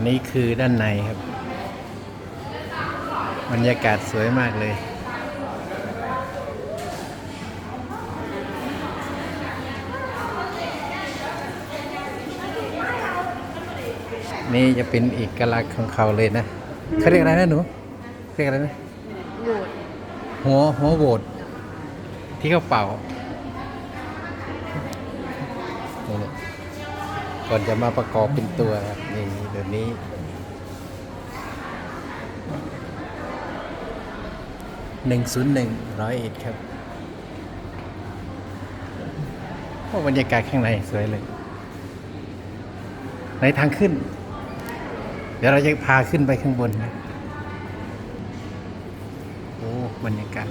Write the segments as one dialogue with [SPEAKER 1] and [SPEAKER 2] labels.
[SPEAKER 1] นนี้คือด้านในครับ บรรยากาศสวยมากเลย นี่จะเป็นเอกลักษณ์ของเขาเลยนะเขาเรียกอะไรนะหนูเรียกอะไรนะ
[SPEAKER 2] โหวต
[SPEAKER 1] หัวหัวโหวตที่เขาเป่า ก่อนจะมาประกอบเป็นตัวครับนี่เดี๋ยวนี้ หนึ่งศูนย์หนึ่งร้อยเอ็ดครับโอ้บรรยากาศข้างในสวยเลย ในทางขึ้น เดี๋ยวเราจะพาขึ้นไปข้างบนนะโอ้บรรยากาศ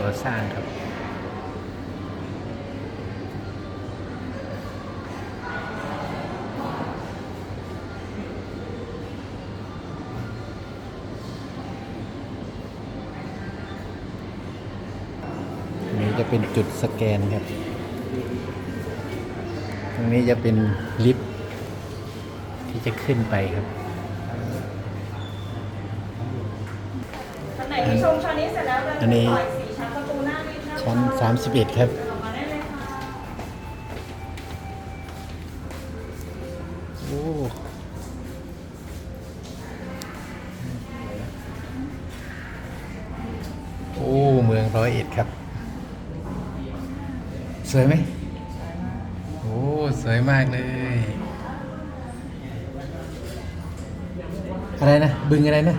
[SPEAKER 1] ก่อสร้างครับอันนี้จะเป็นจุดสแกนครับ ตรงนี้จะเป็นลิฟต์ที่จะขึ้นไปครับ
[SPEAKER 2] ชั้นไหนที่ชมชั้นนี้เสร็จแล้วเดิน
[SPEAKER 1] อันนี้
[SPEAKER 2] ชั้น
[SPEAKER 1] 31 ครับ
[SPEAKER 2] ออกมาได้เลยค่ะ
[SPEAKER 1] โอ้โอ้ เมืองร้อยเอ็ดครับ สวยไหมโอ้ สวยมากเลย อะไรนะ บึงอะไรนะ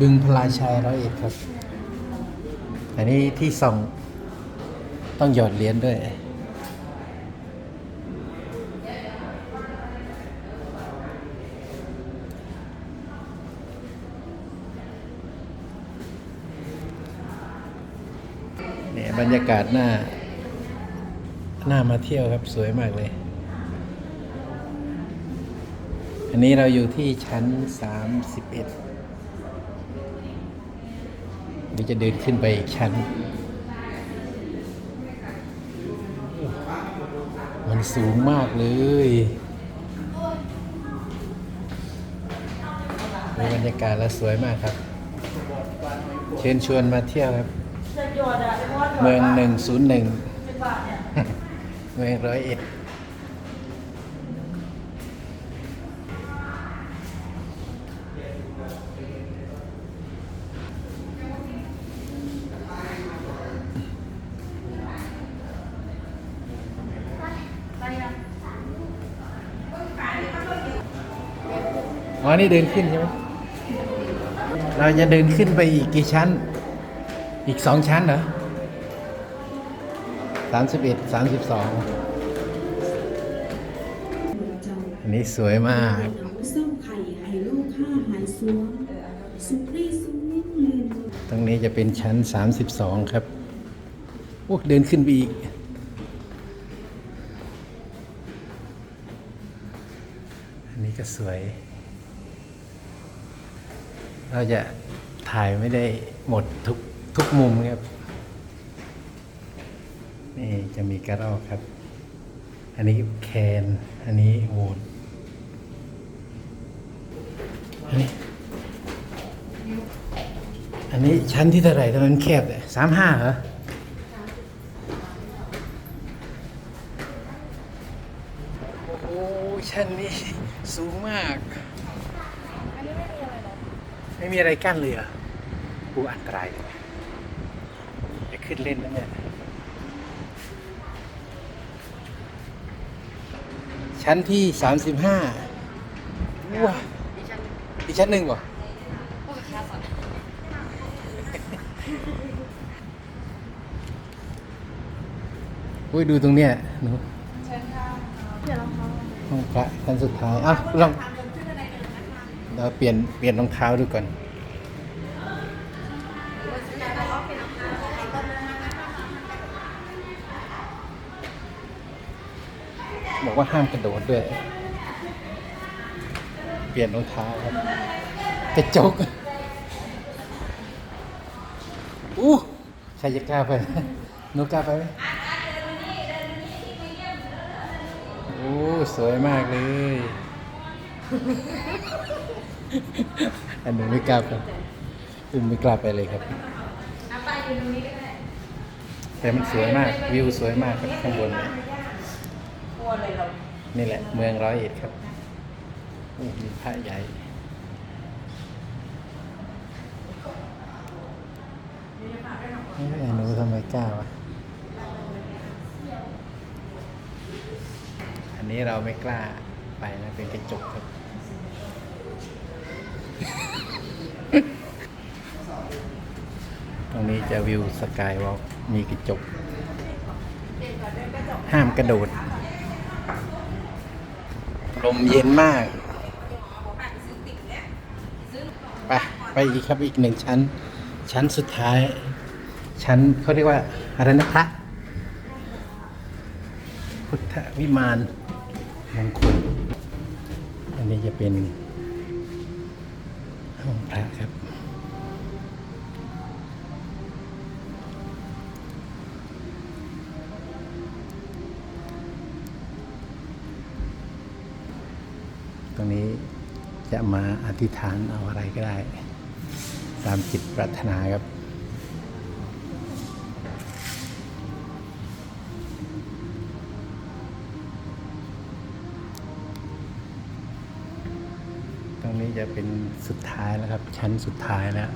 [SPEAKER 1] บึงพลายชัยร้อยเอ็ดครับ อันนี้ที่ส่องต้องหยอดเหรียญด้วยเนี่ยบรรยากาศหน้า หน้ามาเที่ยวครับสวยมากเลย อันนี้เราอยู่ที่ชั้น 31เดี๋ยวจะเดินขึ้นไปอีกชั้น มันสูงมากเลยดูบรรยากาศแล้วสวยมากครับ เชิญชวนมาเที่ยวครับ
[SPEAKER 2] จะหยอดอะเพราะว่าหยอด
[SPEAKER 1] เมืองหนึ่งศูนย์หนึ่ง
[SPEAKER 2] สิบบาทเนี่ย
[SPEAKER 1] เมืองร้อยเอ็ด อ๋อนี่เดินขึ้นใช่ไหมเราจะเดินขึ้นไปอีกกี่ชั้น อีกสองชั้นเหรอสามสิบเอ็ดสามสิบสองอันนี้สวยมาก
[SPEAKER 3] เส้งสุกรีสุกนิ่งลืม
[SPEAKER 1] ตรงนี้จะเป็นชั้น 32 ครับโอ้เดินขึ้นไปอีก อันนี้ก็สวย เราจะถ่ายไม่ได้หมดทุกทุกมุมครับ นี่จะมีกระรอกครับ อันนี้แคน อันนี้โวตอันนี้ อันนี้ชั้นที่เท่าไหร่ทำไมมันแคบเลยสามห้าเหรอโอ้ชั้นนี้สูงมาก
[SPEAKER 2] อันนี้ไม่มีอะไรหรอ
[SPEAKER 1] ไม่มีอะไรกั้นเลยเหรอกูอันตรายเลยจะขึ้นเล่นแล้วเนี่ย ชั้นที่สามสิบห้าว้า
[SPEAKER 2] ดิฉัน
[SPEAKER 1] อีกชั้นหนึ่งเหรอ
[SPEAKER 2] พูดกับแค่สอน
[SPEAKER 1] อุ้ยดูตรงเนี้ยหนู
[SPEAKER 2] เชิญค่ะเปลี่ยนรองเท้า
[SPEAKER 1] ห้องพระชั้นสุดท้ายอะลอง เราเปลี่ยนเปลี่ยนรองเท้าดูก่อน บอกว่าห้ามกระโดดด้วย เปลี่ยนรองเท้าครับกระจกอู้ใครจะกล้าไปหนูกล้าไปไหมโอ้ สวยมากเลย อันหนูไม่กล้าไปคุณไม่กล้าไปเลยครับ
[SPEAKER 2] อะไปอยู่ตรงนี้ก็ได้
[SPEAKER 1] แต่มันสวยมาก วิวสวยมากครับข้างบนเนี่ย
[SPEAKER 2] กลัวเลยเรา
[SPEAKER 1] นี่แหละ เมืองร้อยเอ็ดครับโอ้มีพระใหญ่เอ้หนูทำไมกล้าวะ อันนี้เราไม่กล้าไปนะ เป็นกระจกครับ ตรงนี้จะวิวสกายวอล์กมีกระจก ห้ามกระโดด ลมเย็นมาก ไป ไปอีกครับอีกหนึ่งชั้น ชั้นสุดท้าย ชั้นเขาเรียกว่าอะไรนะพระพุทธวิมานมงคลอันนี้จะเป็น ห้องพระครับ ตรงนี้จะมาอธิษฐานเอาอะไรก็ได้ ตามจิตปรารถนาครับ รงนี้จะเป็นสุดท้ายแล้วครับ ชั้นสุดท้ายแล้ว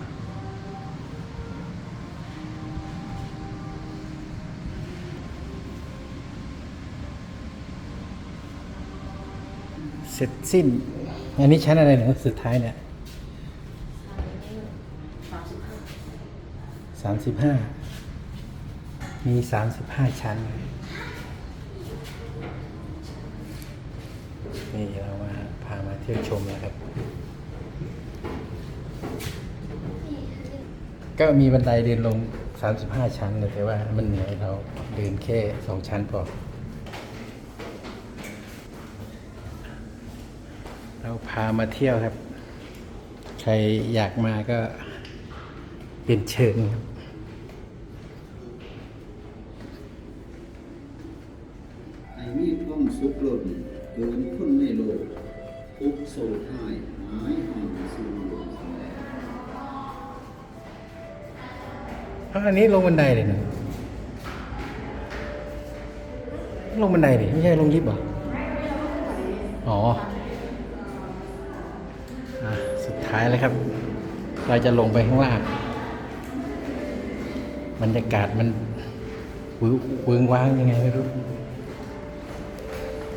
[SPEAKER 1] เสร็จสิ้น อันนี้ชั้นอะไรเนี่ยสุดท้ายเนี่ยสามสิบห้ามีสามสิบห้าชั้น นี่เรามาพามา เที่ยวชมนะครับ ก็มีบันไดเดินลง 35 ชั้นเลยแต่ว่ามันเหนื่อยเราเดินแค่ 2 ชั้นพอเราพามาเที่ยวครับ ใครอยากมาก็เป็นเชิญครับ
[SPEAKER 4] ไอ้มีความสุขล้นเกินคนในโลก ทุกโศกหายหายห่างสู่โลกแสลง
[SPEAKER 1] อ้าวอันนี้ลงบันไดเลยนะลงบันไดดิไม่ใช่ลงลิฟต์เหรอ อ๋ออะสุดท้ายแล้วครับ เราจะลงไปข้างล่างบรรยากาศมันวื้อวืงว้างยังไงไม่รู้